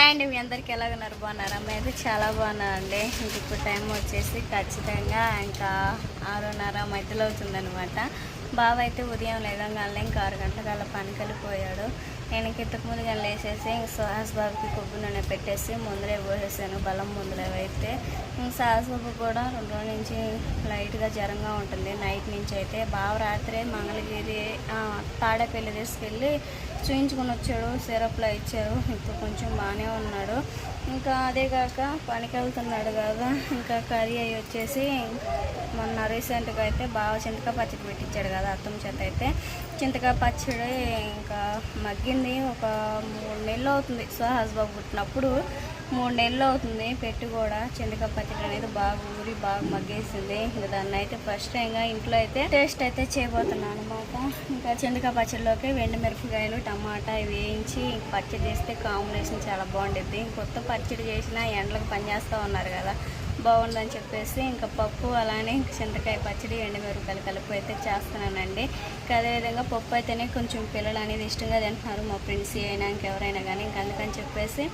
Hi అండి మీ అందరికి ఎలా ఉన్నారు? బాగున్నారా? అయితే చాలా బాగున్నారండి ఇంక ఇప్పుడు టైం వచ్చేసి ఖచ్చితంగా ఇంకా ఆరున్నర మధ్యలో అవుతుందనమాట బావ అయితే ఉదయం లేదంగానే ఇంకా ఆరు గంటలకు అలా పనికి వెళ్ళిపోయాడు నేను ఇంతకు ముందు కానీ లేచేసి ఇంక సుహాస్ బాబుకి కొబ్బరి నూనె పెట్టేసి ముందరే పోసేసాను బలం ముందరే అయితే ఇంక సుహాస్ బాబు కూడా రెండు రోజుల నుంచి లైట్గా జ్వరంగా ఉంటుంది. నైట్ నుంచి అయితే బావ రాత్రే మంగళగిరి తాడేపల్లి తీసుకెళ్ళి చూయించుకుని వచ్చాడు. సిరప్లో ఇచ్చారు. ఇప్పుడు కొంచెం బాగానే ఉన్నాడు. ఇంకా అదే కాక పనికి వెళ్తున్నాడు కదా ఇంకా కర్రీ అయ్యి వచ్చేసి మొన్న రీసెంట్గా అయితే బాగా చింతకాయ పచ్చడి పెట్టించాడు కదా అత్తం చేత అయితే. చింతకాయ పచ్చడి ఇంకా మగ్గింది ఒక మూడు నెలలు అవుతుంది. సుహాస్ బాబు పుట్టినప్పుడు మూడు నెలలు అవుతుంది. పెట్టి కూడా చింతకాయ పచ్చడి అనేది బాగా ఊరి బాగా మగ్గేసింది. ఇంకా దాన్ని అయితే ఫస్ట్ టైంగా ఇంట్లో అయితే టేస్ట్ అయితే చేయబోతున్నాను అనమాట ఇంకా చింతకాయ పచ్చడిలోకి వెండి మిరపకాయలు టమాటా వేయించి పచ్చడి చేస్తే కాంబినేషన్ చాలా బాగుంటుంది కొత్త పచ్చడి చేసినా ఎండలకు పనిచేస్తూ ఉన్నారు కదా. బాగుందని చెప్పేసి ఇంకా పప్పు అలానే ఇంకా చింతకాయ పచ్చడి ఎండుమిరపకాయలు కలిపి అయితే చేస్తున్నానండి. ఇంకా అదేవిధంగా పప్పు అయితేనే కొంచెం పిల్లలు అనేది ఇష్టంగా తింటున్నారు. మా ఫ్రెండ్స్ అయినా ఇంకెవరైనా కానీ ఇంకా అందుకని చెప్పేసి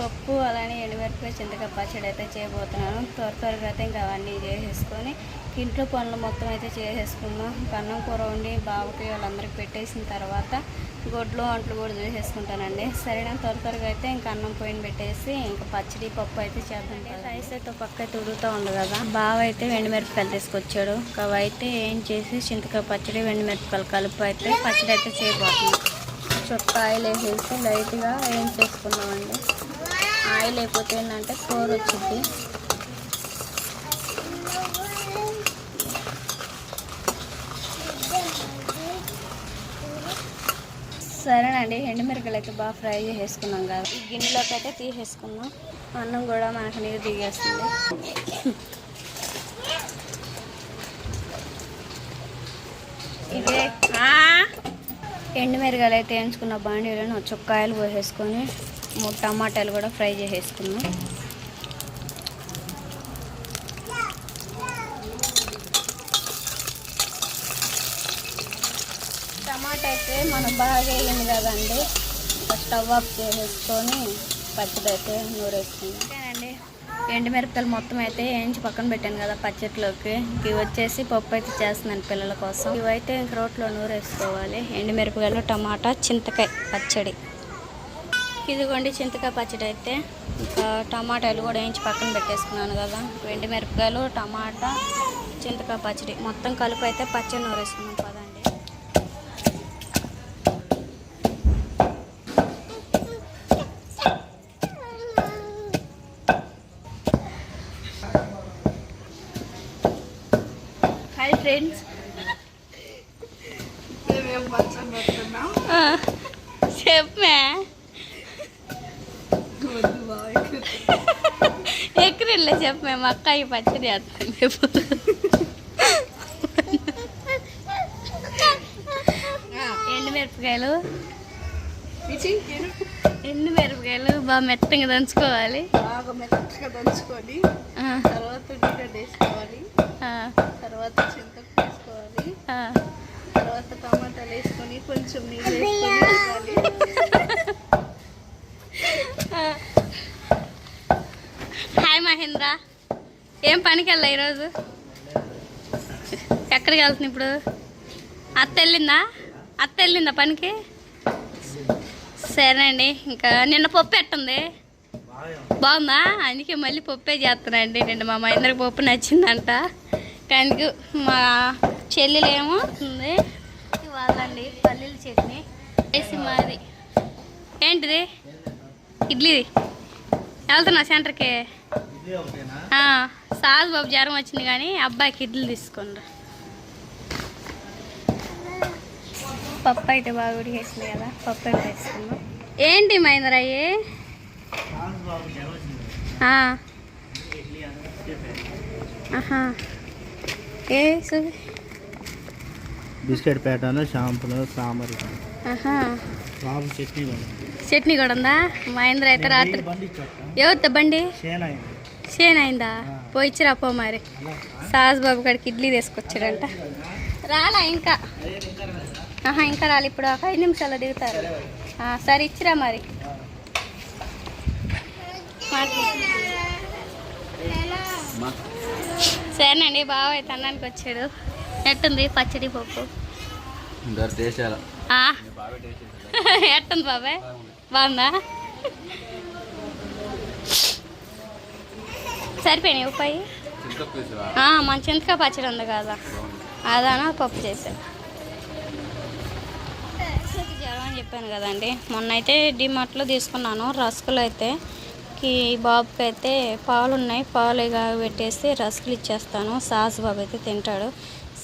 పప్పు అలానే ఎండుమిరపకాయ చింతకాయ పచ్చడి అయితే చేయబోతున్నాను. త్వర త్వరగా అయితే ఇంకా అవన్నీ చేసేసుకొని ఇంట్లో పనులు మొత్తం అయితే చేసేసుకుందాం అన్నం కూర వండి బాబుకి వాళ్ళందరికీ పెట్టేసిన తర్వాత గొడ్లు వంటలు కూడా చేసేసుకుంటానండి. సరేనా? త్వర త్వరగా అయితే ఇంకా అన్నం పోయిన పెట్టేసి ఇంకా పచ్చడి పప్పు అయితే చేద్దాం రైస్ అయితే పక్క అయితే ఉడుగుతూ ఉంది కదా. బావ అయితే వెండిమిరపకాయలు తీసుకొచ్చాడు. ఇంకా అయితే ఏం చేసి చింతకాయ పచ్చడి వెండిమిరపకాయలు కలుపు అయితే పచ్చడి అయితే చేయబోతుంది చుక్క ఆయిల్ వేసేసి లైట్గా ఏం చేసుకున్నామండి? ఆయిల్ అయిపోతే ఏంటంటే కూర వచ్చింది సరేనండి. ఎండుమిరకలు అయితే బాగా ఫ్రై చేసేసుకున్నాం కదా. ఈ గిన్నెలోకి అయితే తీసేసుకున్నాం అన్నం కూడా మనకు నీరు దిగేస్తుంది. ఇదే. ఎండుమిరకాయలు అయితే వేయించుకున్న బాండీలను చుక్కాయలు పోసేసుకొని మూడు టమాటాలు కూడా ఫ్రై చేసేసుకున్నాం. టమాటా అయితే మనం బాగా వేయండి కదండి. స్టవ్ ఆఫ్ చేసేసుకొని పచ్చడి అయితే నూరేసుకుందాం. ఎండుమిరపకాయలు మొత్తం అయితే వేయించి పక్కన పెట్టాను కదా పచ్చట్లోకి. ఇవి వచ్చేసి పప్పు అయితే చేస్తున్నాను పిల్లల కోసం. ఇవైతే ఇంక రోట్లో నూరేసుకోవాలి. ఎండుమిరపకాయలు టమాటా చింతకాయ పచ్చడి. ఇదిగోండి చింతకాయ పచ్చడి అయితే. ఇంకా టమాటాలు కూడా వేయించి పక్కన పెట్టేసుకున్నాను కదా. ఎండు మిరపకాయలు టమాటా చింతకాయ పచ్చడి మొత్తం కలుపు అయితే పచ్చడి నూరేసుకున్నాం పదండి హాయ్ ఫ్రెండ్స్ చెప్పే ఎక్కడిల్లే చెప్పే మా అక్క ఈ పచ్చడి చెప్పు ఎండు మిరపకాయలు బాగా మెత్తగా దంచుకోవాలి. బాగా మెత్తగా దంచుకొని తర్వాత ఉల్లిగడ్డ వేసుకోవాలి. తర్వాత చింతకు వేసుకోవాలి. తర్వాత టమాటాలు వేసుకొని కొంచెం నీళ్ళు వేసుకొని ఉంచాలి హాయ్ మహేంద్ర. ఏం పనికి వెళ్ళా ఈరోజు? ఎక్కడికి వెళ్తుంది ఇప్పుడు? అత్త వెళ్ళిందా? అత్త వెళ్ళిందా పనికి? సరేనండి ఇంకా నిన్న పప్పు ఎట్టుంది? బాగుందా? అందుకే మళ్ళీ పప్పే చేస్తున్నానండి నిన్న మా మహేంద్రకి పప్పు నచ్చిందంట. కానీ మా చెల్లెలేమో ఉంది ఇవాళండి పల్లీల చట్నీ. వేసి మాది. ఏంటిది? ఇడ్లీ. వెళ్తున్నా సెంటర్కి. సాజ్ బాబు జ్వరం వచ్చింది కానీ అబ్బాయికి ఇడ్లీ తీసుకుండ్రా పప్పు అయితే బాగా ఉడికేసింది కదా పప్పు అయితే వేసుకుందాం. ఏంటి మహేంద్ర అయ్యి? ఆ. ఆహా. ఏ బిస్కెట్ ప్యాటర్న్ షాంపులు సాంబార్. చట్నీ కూడా. చట్నీ కూడా ఉందా? మహేంద్ర అయితే రాత్రి ఎవరితో బండి? షేన్ అయింది. షేన్ అయిందా? పోయిచ్చిరా పో మరి. సాజ్ బాబు కాడికి ఇడ్లీ తీసుకొచ్చాడంట. రాలా ఇంకా? ఆహా ఇంకా రాలి ఇప్పుడు ఒక ఐదు నిమిషాలు దిగుతారు. సరే ఇచ్చిరా మరి. సరేనండి బావ అయితే అన్నానికి వచ్చాడు. ఎట్టుంది పచ్చడి పప్పు? ఎట్టుంది బాబాయ్ బాగుందా? సరిపోయినాయి ఆ, మన చింతకాయ పచ్చడి ఉంది కదా. అదానా పప్పు చేశాను జ్వరం అని చెప్పాను కదండి. మొన్న అయితే డిమార్ట్లో తీసుకున్నాను రస్కులు అయితే. కి బాబుకి అయితే పాలు ఉన్నాయి పాలు పెట్టేసి రస్కులు ఇచ్చేస్తాను. సాస్ బాబు అయితే తింటాడు.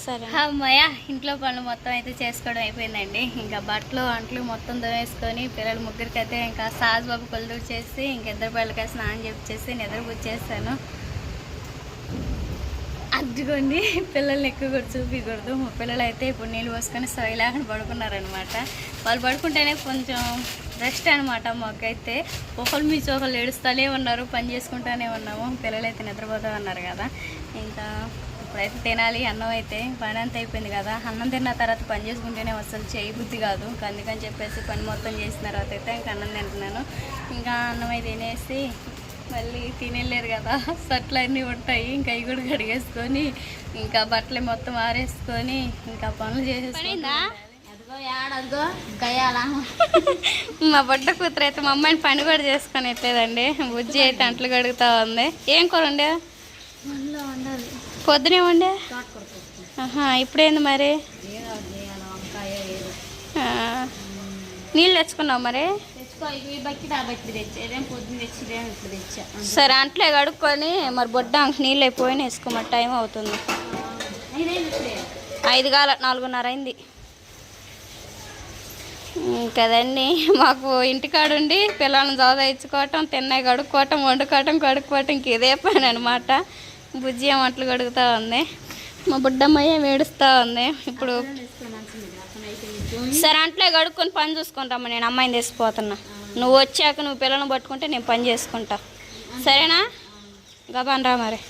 సరే. అమ్మయ్య ఇంట్లో పనులు మొత్తం అయితే చేసుకోవడం అయిపోయిందండి. ఇంకా బట్టలు అంట్లు మొత్తం దోవేసుకొని పిల్లలు ముగ్గురికి అయితే ఇంకా సాస్ బాబు కొలుదూరు చేసి ఇంక ఇద్దరు పిల్లలకి స్నానం చెప్పేసి నిద్ర పూజ చేస్తాను అదిగోండి పిల్లల్ని ఎక్కువ కూడా చూపించకూడదు మా పిల్లలు అయితే ఇప్పుడు నీళ్ళు పోసుకొని సొయ్యి లేకుండా పడుకున్నారనమాట వాళ్ళు పడుకుంటేనే కొంచెం రెస్ట్ అనమాట మాకైతే. ఒకళ్ళు మీ ఒకళ్ళు ఏడుస్తూనే ఉన్నారు పని చేసుకుంటూనే ఉన్నాము. పిల్లలు అయితే నిద్రపోతూ ఉన్నారు కదా. ఇంకా ఇప్పుడైతే తినాలి అన్నం అయితే పని అంత అయిపోయింది కదా. అన్నం తిన్న తర్వాత పని చేసుకుంటేనే అసలు చేయి బుద్ధి కాదు. అందుకని చెప్పేసి పని మొత్తం చేసిన తర్వాత అయితే ఇంకా అన్నం తింటున్నాను. ఇంకా అన్నం అయితే తినేసి మళ్ళీ తినేలేరు కదా. సట్లు అన్నీ ఉంటాయి. ఇంకా అవి కూడా కడిగేసుకొని ఇంకా బట్టలు మొత్తం ఆరేసుకొని ఇంకా పనులు చేసేసుకుంటా మా బొడ్డ కూతురు అయితే మా అమ్మాయిని పని కూడా చేసుకొని ఎట్లేదండి బుజ్జి అయితే అంట్లు కడుగుతా ఉంది. ఏం కూర ఉండే పొద్దునే ఉండే ఇప్పుడేంది మరి? నీళ్ళు తెచ్చుకున్నావు మరి? సరే అంట్లే కడుక్కొని మరి బొడ్డ నీళ్ళు అయిపోయిన వేసుకోమరి టైం అవుతుంది. ఐదు కాల నాలుగున్నర అయింది. కదండి మాకు ఇంటికాడుండి పిల్లల్ని చదివించుకోవటం తిన్నాయి కడుక్కోవటం వండుకోవటం కడుక్కోవటం ఇంక ఇదే పని అనమాట బుజ్జి ఏం అట్లు కడుగుతూ ఉంది. మా బుడ్డమ్మయ్య వేడుస్తూ ఉంది. ఇప్పుడు సరే అంట్లో కడుక్కొని పని చూసుకుంటామ్మా నేను అమ్మాయిని తెసిపోతున్నా నువ్వు వచ్చాక నువ్వు పిల్లలను పట్టుకుంటే నేను పని చేసుకుంటా. సరేనా? గబాన్ రా మరి.